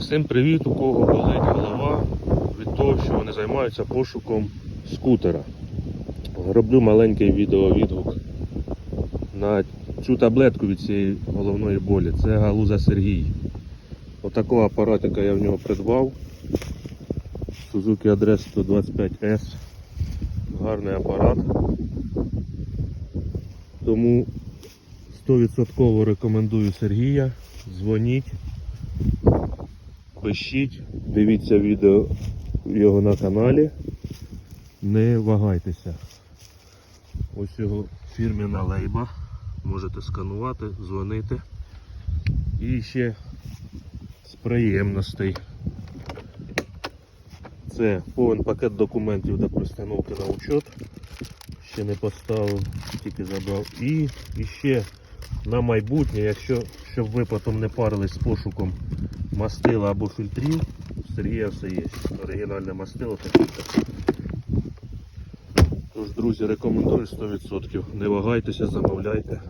Всім привіт, у кого болить голова від того, що вони займаються пошуком скутера. Роблю маленький відеовідгук на цю таблетку від цієї головної болі. Це галуза Сергій. Отакого апаратика я в нього придбав. Suzuki Address 125S. Гарний апарат. Тому 100% рекомендую Сергія. Дзвоніть. Пишіть, дивіться відео його на каналі. Не вагайтеся. Ось його фірміна лейба. Можете сканувати, дзвонити. І ще з приємностей. Це повен пакет документів до пристановки на учет. Ще не поставив, тільки забрав. І ще на майбутнє, якщо щоб ви потім не парились з пошуком мастила або фільтрів, у Сергія все є. Оригінальне мастило та фільтр. Тож, друзі, рекомендую 100%. Не вагайтеся, замовляйте.